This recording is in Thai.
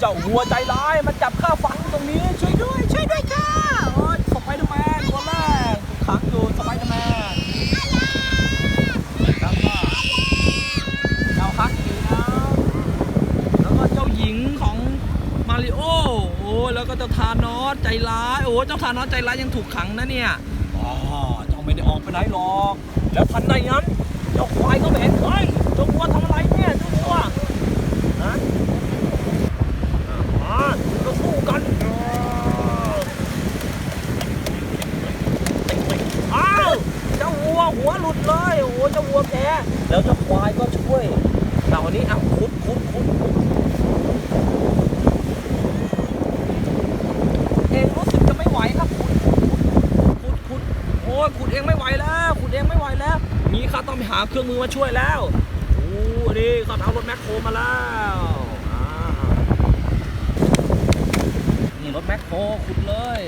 เจ้าวัวใจร้ายมันจับข้าฝังตรงนี้ช่วยด้วยช่วยด้วยค่ะโอ้ยสไปเดอร์แมนตัวแรกถูกขังอยู่สไปเดอร์แมนแล้วก็เจ้าฮักกี้นะแล้วก็เจ้าหญิงของมาริโอโอ้ยแล้วก็เจ้าทานอสใจร้ายโอ้ยเจ้าทานอสใจร้ายยังถูกขังนะเนี่ยอ๋อเจ้าไม่ได้ออกไปไหนหรอกแล้วทันใดนั้นเจ้าควายก็ไม่เห็นเฮ้ยเจ้าวัวทำอะไรเนี่ยเจ้าวัวฮะ มาเราสู้กันอ้าวเจ้า วัวหัวหลุดเลยโอ้โหเจ้าวัวแพ้แล้วเจ้าควายก็ช่วยเราอันนี้อะคุดคุดคุดคุดเองรู้สึกจะไม่ไหวครับคุดคุดคุดโอ้ยขุดเองไม่ไหวแล้วขุดเองไม่ไหวแล้ว มีข้าต้องไปหาเครื่องมือมาช่วยแล้วโอ้นี่ข้าเอารถแมคโครมาแล้วนี่รถแมคโครขุดเลย